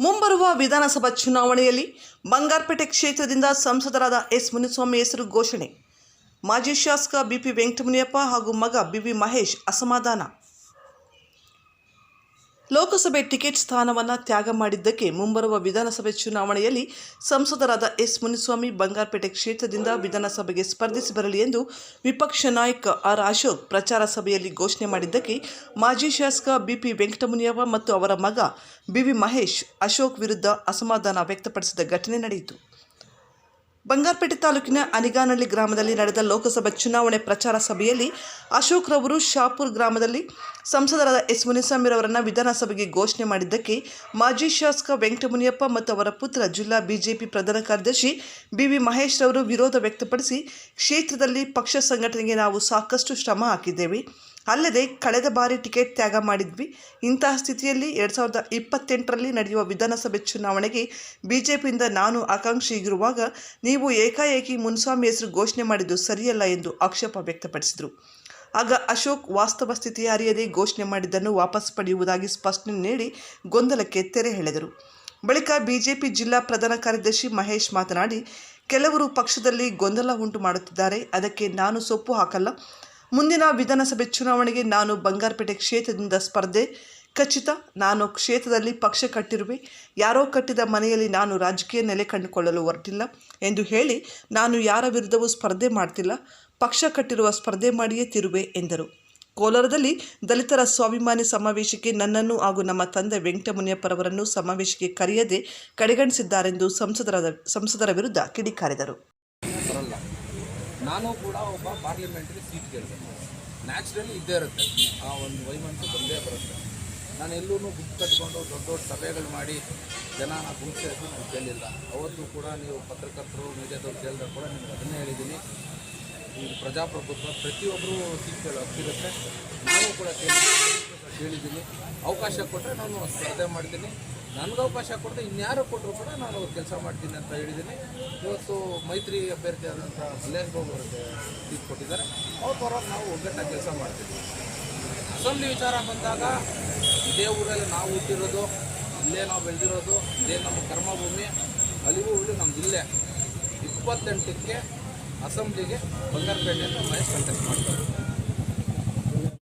ಮುಂಬರುವ ವಿಧಾನಸಭಾ ಚುನಾವಣೆಯಲ್ಲಿ ಬಂಗಾರಪೇಟೆ ಕ್ಷೇತ್ರದಿಂದ ಸಂಸದರಾದ ಎಸ್ ಮುನಿಸ್ವಾಮಿ ಹೆಸರು ಘೋಷಣೆ. ಮಾಜಿ ಶಾಸಕ ಬಿಪಿ ವೆಂಕಟಮುನಿಯಪ್ಪ ಹಾಗೂ ಮಗ ಬಿವಿ ಮಹೇಶ್ ಅಸಮಾಧಾನ. ಲೋಕಸಭೆ ಟಿಕೆಟ್ ಸ್ಥಾನವನ್ನು ತ್ಯಾಗ ಮಾಡಿದ್ದಕ್ಕೆ ಮುಂಬರುವ ವಿಧಾನಸಭೆ ಚುನಾವಣೆಯಲ್ಲಿ ಸಂಸದರಾದ ಎಸ್ ಮುನಿಸ್ವಾಮಿ ಬಂಗಾರಪೇಟೆ ಕ್ಷೇತ್ರದಿಂದ ವಿಧಾನಸಭೆಗೆ ಸ್ಪರ್ಧಿಸಿ ಬರಲಿ ಎಂದು ವಿಪಕ್ಷ ನಾಯಕ ಆರ್ ಅಶೋಕ್ ಪ್ರಚಾರ ಸಭೆಯಲ್ಲಿ ಘೋಷಣೆ ಮಾಡಿದ್ದಕ್ಕೆ ಮಾಜಿ ಶಾಸಕ ಬಿಪಿ ವೆಂಕಟಮುನಿಯಪ್ಪ ಮತ್ತು ಅವರ ಮಗ ಬಿವಿ ಮಹೇಶ್ ಅಶೋಕ್ ವಿರುದ್ಧ ಅಸಮಾಧಾನ ವ್ಯಕ್ತಪಡಿಸಿದ ಘಟನೆ ನಡೆಯಿತು. ಬಂಗಾರಪೇಟೆ ತಾಲೂಕಿನ ಅನಿಗಾನಹಳ್ಳಿ ಗ್ರಾಮದಲ್ಲಿ ನಡೆದ ಲೋಕಸಭಾ ಚುನಾವಣೆ ಪ್ರಚಾರ ಸಭೆಯಲ್ಲಿ ಅಶೋಕ್ ರವರು ಶಾಪುರ್ ಗ್ರಾಮದಲ್ಲಿ ಸಂಸದರಾದ ಎಸ್ ಮುನಿಸ್ವಾಮಿರವರನ್ನು ವಿಧಾನಸಭೆಗೆ ಘೋಷಣೆ ಮಾಡಿದ್ದಕ್ಕೆ ಮಾಜಿ ಶಾಸಕ ವೆಂಕಟಮುನಿಯಪ್ಪ ಮತ್ತು ಅವರ ಪುತ್ರ ಜಿಲ್ಲಾ ಬಿಜೆಪಿ ಪ್ರಧಾನ ಕಾರ್ಯದರ್ಶಿ ಬಿವಿ ಮಹೇಶ್ ರವರು ವಿರೋಧ ವ್ಯಕ್ತಪಡಿಸಿ ಕ್ಷೇತ್ರದಲ್ಲಿ ಪಕ್ಷ ಸಂಘಟನೆಗೆ ನಾವು ಸಾಕಷ್ಟು ಶ್ರಮ ಹಾಕಿದ್ದೇವೆ. ಅಲ್ಲದೆ ಕಳೆದ ಬಾರಿ ಟಿಕೆಟ್ ತ್ಯಾಗ ಮಾಡಿದ್ವಿ. ಇಂತಹ ಸ್ಥಿತಿಯಲ್ಲಿ ಎರಡು ಸಾವಿರದ ಇಪ್ಪತ್ತೆಂಟರಲ್ಲಿ ನಡೆಯುವ ವಿಧಾನಸಭೆ ಚುನಾವಣೆಗೆ ಬಿಜೆಪಿಯಿಂದ ನಾನು ಆಕಾಂಕ್ಷಿಗಿರುವಾಗ ನೀವು ಏಕಾಏಕಿ ಮುನ್ಸ್ವಾಮಿ ಹೆಸರು ಘೋಷಣೆ ಮಾಡಿದ್ದು ಸರಿಯಲ್ಲ ಎಂದು ಆಕ್ಷೇಪ ವ್ಯಕ್ತಪಡಿಸಿದರು. ಆಗ ಅಶೋಕ್ ವಾಸ್ತವ ಸ್ಥಿತಿ ಅರಿಯದೆ ಘೋಷಣೆ ಮಾಡಿದ್ದನ್ನು ವಾಪಸ್ ಪಡೆಯುವುದಾಗಿ ಸ್ಪಷ್ಟನೆ ನೀಡಿ ಗೊಂದಲಕ್ಕೆ ತೆರೆ ಎಳೆದರು. ಬಳಿಕ ಬಿಜೆಪಿ ಜಿಲ್ಲಾ ಪ್ರಧಾನ ಕಾರ್ಯದರ್ಶಿ ಮಹೇಶ್ ಮಾತನಾಡಿ, ಕೆಲವರು ಪಕ್ಷದಲ್ಲಿ ಗೊಂದಲ ಉಂಟು ಮಾಡುತ್ತಿದ್ದಾರೆ. ಅದಕ್ಕೆ ನಾನು ಸೊಪ್ಪು ಹಾಕಲ್ಲ. ಮುಂದಿನ ವಿಧಾನಸಭೆ ಚುನಾವಣೆಗೆ ನಾನು ಬಂಗಾರಪೇಟೆ ಕ್ಷೇತ್ರದಿಂದ ಸ್ಪರ್ಧೆ. ಖಚಿತ, ನಾನು ಕ್ಷೇತ್ರದಲ್ಲಿ ಪಕ್ಷ ಕಟ್ಟಿರುವೆ. ಯಾರೋ ಕಟ್ಟಿದ ಮನೆಯಲ್ಲಿ ನಾನು ರಾಜಕೀಯ ನೆಲೆ ಕಂಡುಕೊಳ್ಳಲು ಹೊರಟಿಲ್ಲ ಎಂದು ಹೇಳಿ ನಾನು ಯಾರ ವಿರುದ್ಧವೂ ಸ್ಪರ್ಧೆ ಮಾಡ್ತಿಲ್ಲ. ಪಕ್ಷ ಕಟ್ಟಿರುವ ಸ್ಪರ್ಧೆ ಮಾಡಿಯೇ ತಿರುವೆ ಎಂದರು. ಕೋಲಾರದಲ್ಲಿ ದಲಿತರ ಸ್ವಾಭಿಮಾನಿ ಸಮಾವೇಶಕ್ಕೆ ನನ್ನನ್ನು ಹಾಗೂ ನಮ್ಮ ತಂದೆ ವೆಂಕಟಮುನಿಯಪ್ಪರವರನ್ನು ಸಮಾವೇಶಕ್ಕೆ ಕರೆಯದೆ ಕಡೆಗಣಿಸಿದ್ದಾರೆಂದು ಸಂಸದರ ಸಂಸದರ ವಿರುದ್ಧ ಕಿಡಿಕಾರಿದರು. ನಾನು ಕೂಡ ಒಬ್ಬ ಪಾರ್ಲಿಮೆಂಟ್ರಿ ಸೀಟ್ ಕೇಳಿದೆ ನ್ಯಾಚುರಲಿ ಇದ್ದೇ ಇರುತ್ತೆ. ಆ ಒಂದು ವೈಮನಸ್ಸು ಬಂದೇ ಬರುತ್ತೆ. ನಾನು ಎಲ್ಲೂ ಗುಂಪು ಕಟ್ಕೊಂಡು ದೊಡ್ಡ ದೊಡ್ಡ ಸಭೆಗಳು ಮಾಡಿ ಜನನ ಗುಂಪು ನಾನು ಕೇಳಿಲ್ಲ ಅವತ್ತು ಕೂಡ ನೀವು ಪತ್ರಕರ್ತರು ಮೀಡಿಯಾದವ್ರು ಕೇಳಿದ್ರೆ ಕೂಡ ನಿಮ್ಗೆ ಅದನ್ನೇ ಹೇಳಿದ್ದೀನಿ. ಪ್ರಜಾಪ್ರಭುತ್ವ ಪ್ರತಿಯೊಬ್ಬರು ಸೀಟ್ ಹತ್ತಿರುತ್ತೆ ನಾನು ಕೂಡ ಕೇಳಿ ಕೇಳಿದ್ದೀನಿ. ಅವಕಾಶ ಕೊಟ್ಟರೆ ನಾನು ಸ್ಪರ್ಧೆ ಮಾಡ್ತೀನಿ. ನನಗೆ ಅವಕಾಶ ಕೊಟ್ಟರೆ ಇನ್ಯಾರು ಕೊಟ್ಟರು ಕೂಡ ನಾನು ಕೆಲಸ ಮಾಡ್ತೀನಿ ಅಂತ ಹೇಳಿದ್ದೀನಿ. ಇವತ್ತು ಮೈತ್ರಿ ಅಭ್ಯರ್ಥಿ ಆದಂಥ ಮಲ್ಲೇಶ್ ಬಾಬು ಅವರಿಗೆ ಸೀಟ್ ಕೊಟ್ಟಿದ್ದಾರೆ. ಅವ್ರ ಪರವಾಗಿ ನಾವು ಒಗ್ಗಟ್ಟಾಗಿ ಕೆಲಸ ಮಾಡ್ತೀವಿ. ಅಸೆಂಬ್ಲಿ ವಿಚಾರ ಬಂದಾಗ ಇದೇ ಊರಲ್ಲಿ ನಾವು ಹುಟ್ಟಿರೋದು ಇಲ್ಲೇ ನಾವು ಬೆಳೆದಿರೋದು, ಇದೇ ನಮ್ಮ ಕರ್ಮಭೂಮಿ, ಅಲ್ಲಿಗೂ ಉಳ್ಳಿ ನಮ್ಮ ಜಿಲ್ಲೆ ಇಪ್ಪತ್ತೆಂಟಕ್ಕೆ ಅಸೆಂಬ್ಲಿಗೆ ಬಂಗಾರಪೇಟೆಯಿಂದ ಮಹೇಶ್ ಕಂಟೆಸ್ಟ್ ಮಾಡ್ತಾರೆ